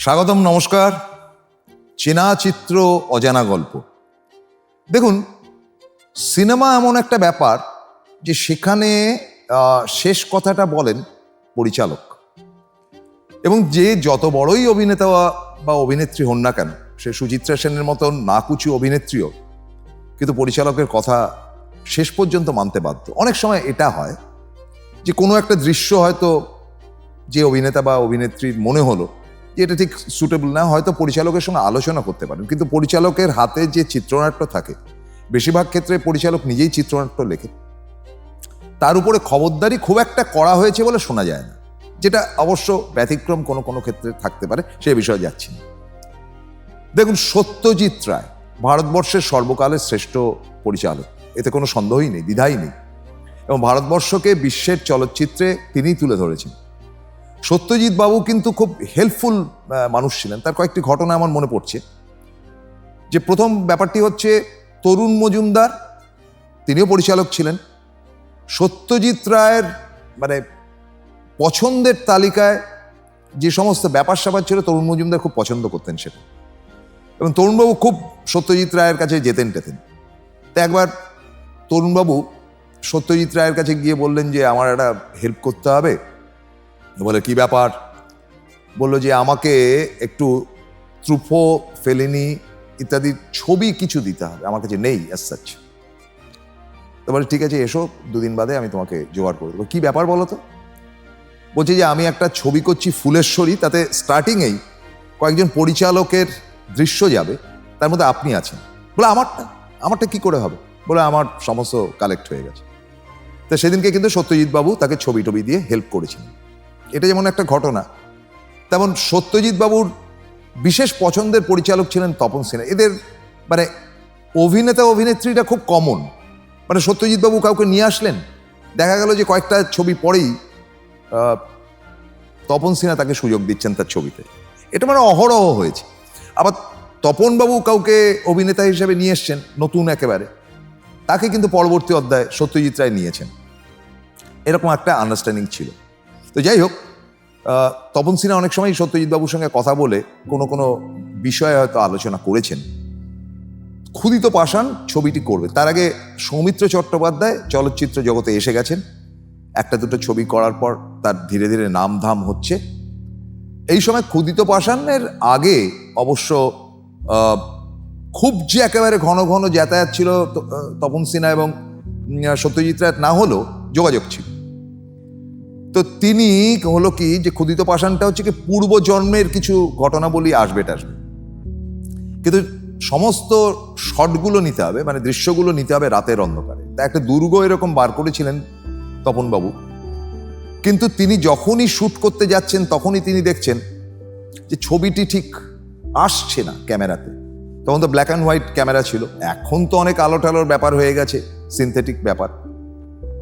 স্বাগতম, নমস্কার। চেনা চিত্র অজানা গল্প। দেখুন, সিনেমা এমন একটা ব্যাপার যে সেখানে শেষ কথাটা বলেন পরিচালক। এবং যে যত বড়ই অভিনেতা বা অভিনেত্রী হন না কেন, সে সুচিত্রা সেনের মতন নাকুচি অভিনেত্রীও কিন্তু পরিচালকের কথা শেষ পর্যন্ত মানতে বাধ্য। অনেক সময় এটা হয় যে কোনো একটা দৃশ্য হয়তো যে অভিনেতা বা অভিনেত্রীর মনে হলো যে এটা ঠিক সুটেবল না, হয়তো পরিচালকের সঙ্গে আলোচনা করতে পারেন। কিন্তু পরিচালকের হাতে যে চিত্রনাট্য থাকে, বেশিরভাগ ক্ষেত্রে পরিচালক নিজেই চিত্রনাট্য লেখে। তার উপরে খবরদারি খুব একটা করা হয়েছে বলে শোনা যায় না, যেটা অবশ্য ব্যতিক্রম কোনো কোনো ক্ষেত্রে থাকতে পারে, সে বিষয়ে যাচ্ছি না। দেখুন, সত্যজিৎ রায় ভারতবর্ষের সর্বকালের শ্রেষ্ঠ পরিচালক, এতে কোনো সন্দেহই নেই, দ্বিধাই নেই। এবং ভারতবর্ষকে বিশ্বের চলচ্চিত্রে তিনিই তুলে ধরেছেন। সত্যজিৎ বাবু কিন্তু খুব হেল্পফুল মানুষ ছিলেন। তার কয়েকটি ঘটনা আমার মনে পড়ছে। যে প্রথম ব্যাপারটি হচ্ছে, তরুণ মজুমদার, তিনিও পরিচালক ছিলেন। সত্যজিৎ রায়ের মানে পছন্দের তালিকায় যে সমস্ত ব্যাপার স্যাপার ছিল, তরুণ মজুমদার খুব পছন্দ করতেন সেটা। এবং তরুণবাবু খুব সত্যজিৎ রায়ের কাছে যেতেন টেতেন। তা একবার তরুণবাবু সত্যজিৎ রায়ের কাছে গিয়ে বললেন যে, আমার একটা হেল্প করতে হবে। বলে, কি ব্যাপার? বলল যে, আমাকে একটু ত্রুফো, ফেলিনি ইত্যাদি ছবি কিছু দিতে হবে। আমার কাছে নেই অ্যাজ সাচ তো বলে, ঠিক আছে, এসো, দুদিন বাদে আমি তোমাকে জোগাড় করে দেবো। কী ব্যাপার বলো তো? বলছি যে, আমি একটা ছবি করছি ফুলেশ্বরী, তাতে স্টার্টিংয়েই কয়েকজন পরিচালকের দৃশ্য যাবে, তার মধ্যে আপনি আছেন। বলে, আমারটা? আমারটা কি করে হবে? বলে, আমার সমস্ত কালেক্ট হয়ে গেছে। তো সেদিনকে কিন্তু সত্যজিৎ বাবু তাকে ছবি টবি দিয়ে হেল্প করেছিলেন। এটা যেমন একটা ঘটনা, তেমন সত্যজিৎ বাবুর বিশেষ পছন্দের পরিচালক ছিলেন তপন সিনহা এদের মানে অভিনেতা অভিনেত্রীটা খুব কমন মানে সত্যজিৎ বাবু কাউকে নিয়ে আসলেন, দেখা গেল যে কয়েকটা ছবি পরেই তপন সিনহা তাকে সুযোগ দিচ্ছেন তার ছবিতে। এটা মানে অহরহ হয়েছে। আবার তপনবাবু কাউকে অভিনেতা হিসেবে নিয়ে এসছেন, নতুন একেবারে। তাকে কিন্তু পরবর্তী অধ্যায়ে সত্যজিৎ রায় নিয়েছেন। এরকম একটা আন্ডারস্ট্যান্ডিং ছিল। তো যাই হোক তপন সিনহা অনেক সময় সত্যজিৎ বাবুর সঙ্গে কথা বলে কোনো কোনো বিষয়ে হয়তো আলোচনা করেছেন। ক্ষুদিত পাষাণ ছবিটি করবে। তার আগে সৌমিত্র চট্টোপাধ্যায় চলচ্চিত্র জগতে এসে গেছেন। একটা দুটো ছবি করার পর তার ধীরে ধীরে নাম ধাম হচ্ছে। এই সময় ক্ষুদিত পাষাণের আগে অবশ্য খুব যে একেবারে ঘন ঘন যাতায়াত ছিল তপন সিনহা এবং সত্যজিৎ রায়, না হলেও যোগাযোগ ছিল। তো তিনি হলো কি যে ক্ষুদিত পাষাণটা হচ্ছে কি পূর্ব জন্মের কিছু ঘটনাবলী আসবে টাসবে কিন্তু সমস্ত শটগুলো নিতে হবে মানে দৃশ্যগুলো নিতে হবে রাতের অন্ধকারে। তা একটা দুর্গ এরকম বার করেছিলেন তপনবাবু। কিন্তু তিনি যখনই শ্যুট করতে যাচ্ছেন, তখনই তিনি দেখছেন যে ছবিটি ঠিক আসছে না ক্যামেরাতে। তখন তো ব্ল্যাক অ্যান্ড হোয়াইট ক্যামেরা ছিল। এখন তো অনেক আলো টালোর ব্যাপার হয়ে গেছে সিনথেটিক ব্যাপার।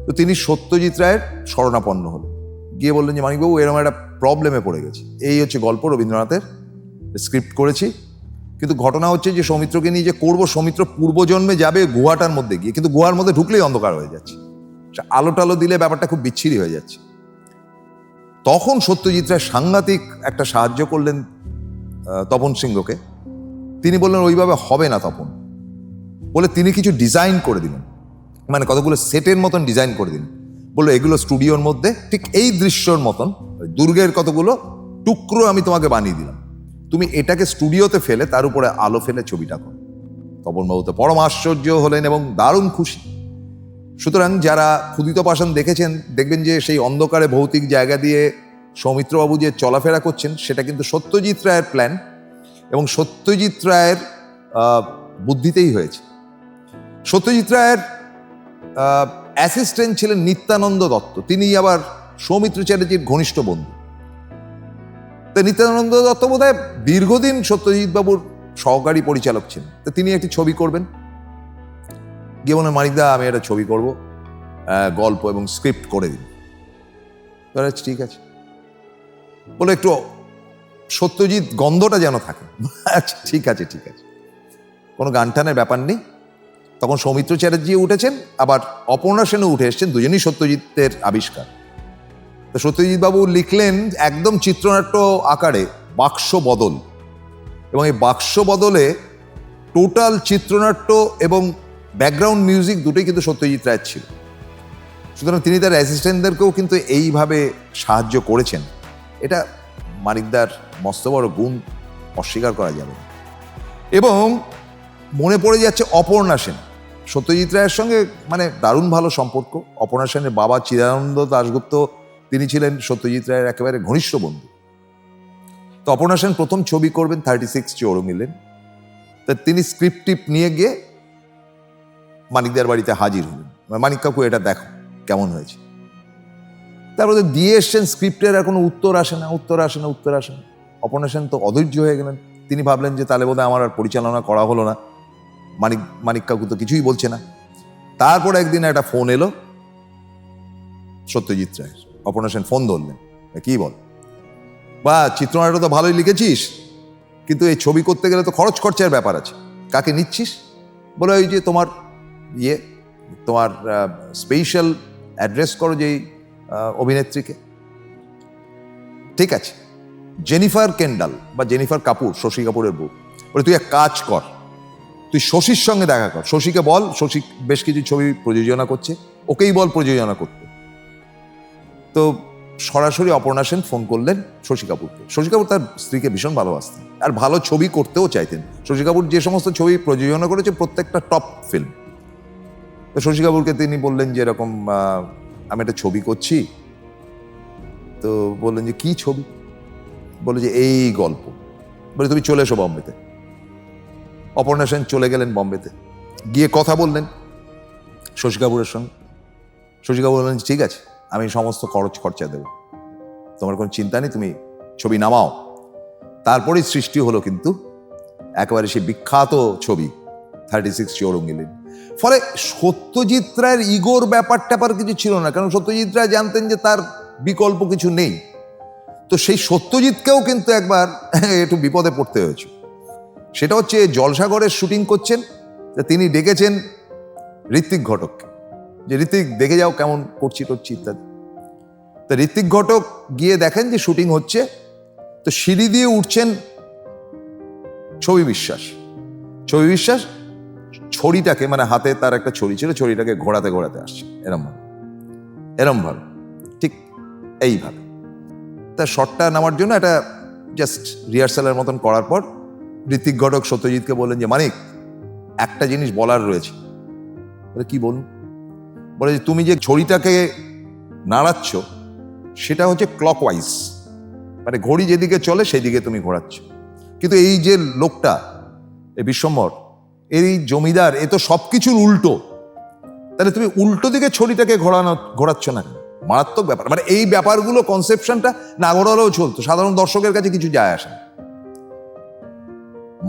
তো তিনি সত্যজিৎ রায়ের শরণাপন্ন হলেন। গিয়ে বললেন যে, মানিকবাবু, এরকম একটা প্রবলেমে পড়ে গেছে। এই হচ্ছে গল্প রবীন্দ্রনাথের স্ক্রিপ্ট করেছি। কিন্তু ঘটনা হচ্ছে যে, সৌমিত্রকে নিয়ে যে করব, সৌমিত্র পূর্বজন্মে যাবে গুহাটার মধ্যে গিয়ে। কিন্তু গুহার মধ্যে ঢুকলেই অন্ধকার হয়ে যাচ্ছে। আলো টালো দিলে ব্যাপারটা খুব বিচ্ছিরি হয়ে যাচ্ছে। তখন সত্যজিৎ রায় সাংঘাতিক একটা সাহায্য করলেন তপন সিংহকে। তিনি বললেন, ওইভাবে হবে না তপন। বলে তিনি কিছু ডিজাইন করে দিলেন। মানে কতগুলো সেটের মতন ডিজাইন করে দিলেন। বলল এগুলো স্টুডিওর মধ্যে ঠিক এই দৃশ্যর মতন দুর্গের কতগুলো টুকরো আমি তোমাকে বানিয়ে দিলাম। তুমি এটাকে স্টুডিওতে ফেলে তার উপরে আলো ফেলে ছবিটা করো। তপনবাবু তো পরম আশ্চর্য হলেন এবং দারুণ খুশি। সুতরাং যারা ক্ষুদিত পাষাণ দেখেছেন, দেখবেন যে সেই অন্ধকারে ভৌতিক জায়গা দিয়ে সৌমিত্রবাবু যে চলাফেরা করছেন, সেটা কিন্তু সত্যজিৎ রায়ের প্ল্যান এবং সত্যজিৎ রায়ের বুদ্ধিতেই হয়েছে। সত্যজিৎ রায়ের অ্যাসিস্ট্যান্ট ছিলেন নিত্যানন্দ দত্ত। তিনি আবার সৌমিত্র চ্যাটার্জির ঘনিষ্ঠ বন্ধু। তো নিত্যানন্দ দত্ত বোধ দীর্ঘদিন সত্যজিৎ বাবুর সহকারী পরিচালক ছিলেন। তো তিনি একটি ছবি করবেন। গিয়ে বলেন মানিকদা আমি একটা ছবি করব গল্প এবং স্ক্রিপ্ট করে দিন। আচ্ছা, ঠিক আছে। বলে একটু সত্যজিৎ গন্ধটা যেন থাকে। আচ্ছা ঠিক আছে ঠিক আছে। কোনো গান টানের ব্যাপার নেই। তখন সৌমিত্র চ্যাটার্জি উঠেছেন, আবার অপর্ণা সেনও উঠে এসছেন, দুজনই সত্যজিতের আবিষ্কার। তো সত্যজিৎ বাবু লিখলেন একদম চিত্রনাট্য আকারে বাক্স বদল। এবং এই বাক্স বদলে টোটাল চিত্রনাট্য এবং ব্যাকগ্রাউন্ড মিউজিক দুটোই কিন্তু সত্যজিৎ রায় ছিল। সুতরাং তিনি তার অ্যাসিস্ট্যান্টদেরকেও কিন্তু এইভাবে সাহায্য করেছেন। এটা মানিকদার মস্ত বড় গুণ অস্বীকার করা যাবে। এবং মনে পড়ে যাচ্ছে অপর্ণা সেন। সত্যজিৎ রায়ের সঙ্গে মানে দারুণ ভালো সম্পর্ক। অপর্ণা সেনের বাবা চিদানন্দ দাশগুপ্ত, তিনি ছিলেন সত্যজিৎ রায়ের একেবারে ঘনিষ্ঠ বন্ধু। তো অপর্ণা সেন প্রথম ছবি করবেন থার্টি সিক্স চৌরো মিলেন তা তিনি স্ক্রিপ্ট টিপ নিয়ে গিয়ে মানিকদার বাড়িতে হাজির হলেন। মানিক কাকু, এটা দেখো কেমন হয়েছে। তারপরে দিয়ে এসছেন স্ক্রিপ্টের আর কোনো উত্তর আসে না, উত্তর আসে না, উত্তর আসে না। অপর্ণা সেন তো অধৈর্য হয়ে গেলেন। তিনি ভাবলেন যে তাহলে বোধহয় আমার আর পরিচালনা করা হলো না। মানিক মানিক কাকু তো কিছুই বলছে না। তারপর একদিন একটা ফোন এলো, সত্যজিৎ রায়ের। অপর্ণা সেন ফোন ধরলেন কি বল? বা, চিত্রনাট্য তো ভালোই লিখেছিস, কিন্তু এই ছবি করতে গেলে তো খরচ খরচার ব্যাপার আছে। কাকে নিচ্ছিস? বলে, ওই যে তোমার ইয়ে তোমার স্পেশাল অ্যাড্রেস করো যেই অভিনেত্রীকে। ঠিক আছে, জেনিফার কেন্ডাল বা জেনিফার কাপুর, শশী কাপুরের বউ। বলে, তুই এক কাজ কর তুই শশীর সঙ্গে দেখা কর। শশীকে বল, শশী বেশ কিছু ছবি প্রযোজনা করছে। ওকেই বল প্রযোজনা করতে। তো সরাসরি অপর্ণা সেন ফোন করলেন শশী কাপুরকে। শশী কাপুর তার স্ত্রীকে ভীষণ ভালোবাসতেন। আর ভালো ছবি করতেও চাইতেন। শশী কাপুর যে সমস্ত ছবি প্রযোজনা করেছে, প্রত্যেকটা টপ ফিল্ম তো শশী কাপুরকে তিনি বললেন যে এরকম আমি একটা ছবি করছি। তো বললেন যে, কি ছবি? বলে যে, এই গল্প। বলে, তুমি চলে এসো বম্বেতে। অপর্ণা সেন চলে গেলেন বম্বেতে। গিয়ে কথা বললেন শশী কাপুরের সঙ্গে। শশী কাপুর বললেন, ঠিক আছে, আমি সমস্ত খরচ খরচা দেবো। তোমার কোনো চিন্তা নেই, তুমি ছবি নামাও। তারপরেই সৃষ্টি হলো কিন্তু একেবারে সেই বিখ্যাত ছবি থার্টি সিক্স চৌরঙ্গিলিন ফলে সত্যজিৎ রায়ের ইগোর ব্যাপার ট্যাপার কিছু ছিল না, কারণ সত্যজিৎ রায় জানতেন যে তার বিকল্প কিছু নেই। তো সেই সত্যজিৎকেও কিন্তু একবার একটু বিপদে পড়তে হয়েছে। সেটা হচ্ছে জলসাগরের শুটিং করছেন তিনি ডেকেছেন ঋত্বিক ঘটককে। যে ঋত্বিক, দেখে যাও কেমন করছি টরছি ইত্যাদি। তা ঋত্বিক ঘটক গিয়ে দেখেন যে শুটিং হচ্ছে, তো সিঁড়ি দিয়ে উঠছেন ছবি বিশ্বাস। ছবি বিশ্বাস ছড়িটাকে মানে হাতে তার একটা ছড়ি ছিল, ছড়িটাকে ঘোরাতে ঘোরাতে আসছে, এরম ভাবে। এরম ভাবে, ঠিক এইভাবে। তা শটটা নামার জন্য একটা জাস্ট রিহার্সালের মতন করার পর ঋত্বিক ঘটক সত্যজিৎকে বললেন যে, মানিক, একটা জিনিস বলার রয়েছে। বলে, কি বলুন? বলে যে, তুমি যে ছড়িটাকে নাড়াচ্ছ, সেটা হচ্ছে ক্লকওয়াইজ মানে ঘড়ি যেদিকে চলে সেই দিকে তুমি ঘোরাচ্ছ। কিন্তু এই যে লোকটা, এই বিশ্বম্বর, এই জমিদার, এ তো সব কিছুর উল্টো। তাহলে তুমি উল্টো দিকে ছড়িটাকে ঘোরানো, ঘোরাচ্ছ না মারাত্মক ব্যাপার। মানে এই ব্যাপারগুলো কনসেপশনটা না ঘোরালেও চলতো। সাধারণ দর্শকের কাছে কিছু যায় আসে না।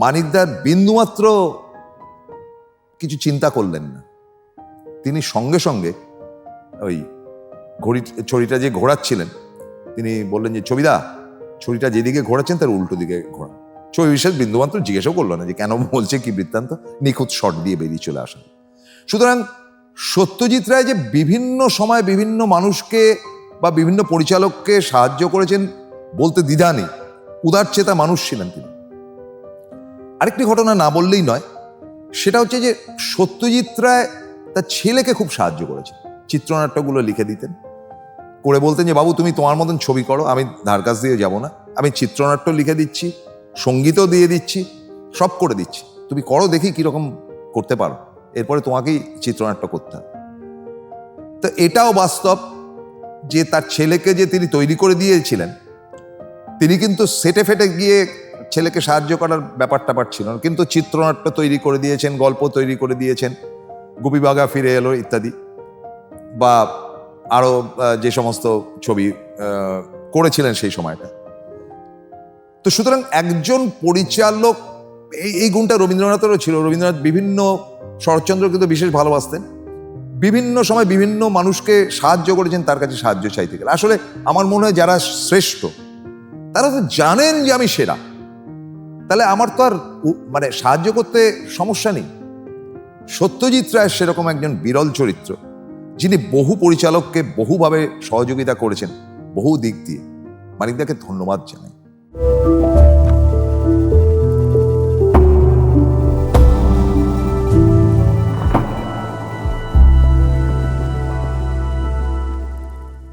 মানিকদার বিন্দুমাত্র কিছু চিন্তা করলেন না। তিনি সঙ্গে সঙ্গে ওই ঘড়ি ছড়িটা যে ঘোরাচ্ছিলেন, তিনি বললেন যে, ছবিদা, ছড়িটা যেদিকে ঘোরাচ্ছেন তার উল্টো দিকে ঘোরা ছবি বিশেষ বিন্দুমাত্র জিজ্ঞাসাও করল না যে, কেন বলছে কি বৃত্তান্ত? নিখুঁত শট দিয়ে বেরিয়ে চলে আসেন। সুতরাং সত্যজিৎ রায় যে বিভিন্ন সময় বিভিন্ন মানুষকে বা বিভিন্ন পরিচালককে সাহায্য করেছেন বলতে দ্বিধা নেই। উদার উদারচেতা মানুষ ছিলেন তিনি। আরেকটি ঘটনা না বললেই নয়, সেটা হচ্ছে যে সত্যজিৎ রায় তার ছেলেকে খুব সাহায্য করেছে চিত্রনাট্যগুলো লিখে দিতেন, করে বলতেন যে, বাবু, তুমি তোমার মতন ছবি করো, আমি ধার কাছ দিয়ে যাব না। আমি চিত্রনাট্য লিখে দিচ্ছি, সঙ্গীতও দিয়ে দিচ্ছি, সব করে দিচ্ছি। তুমি করো দেখি কীরকম করতে পারো। এরপরে তোমাকেই চিত্রনাট্য করতে হবে। তো এটাও বাস্তব যে তার ছেলেকে যে তিনি তৈরি করে দিয়েছিলেন, তিনি কিন্তু সেটে ফেটে গিয়ে ছেলেকে সাহায্য করার ব্যাপার ট্যাপার ছিল না। কিন্তু চিত্রনাট্য তৈরি করে দিয়েছেন, গল্প তৈরি করে দিয়েছেন, গুপিবাগা ফিরে এলো ইত্যাদি। বা আরও যে সমস্ত ছবি করেছিলেন সেই সময়টা। তো সুতরাং একজন পরিচালক, এই এই গুণটা রবীন্দ্রনাথেরও ছিল। রবীন্দ্রনাথ বিভিন্ন, শরৎচন্দ্র কিন্তু বিশেষ ভালোবাসতেন। বিভিন্ন সময় বিভিন্ন মানুষকে সাহায্য করেছেন, তার কাছে সাহায্য চাইতে গেলে। আসলে আমার মনে হয় যারা শ্রেষ্ঠ, তারা তো জানেন যে আমি সেরা। তাহলে আমার তো আর মানে সাহায্য করতে সমস্যা নেই। সত্যজিৎ রায় সেরকম একজন বিরল চরিত্র, যিনি বহু পরিচালককে বহুভাবে সহযোগিতা করেছেন, বহু দিক দিয়ে। মানিকদাকে ধন্যবাদ জানাই।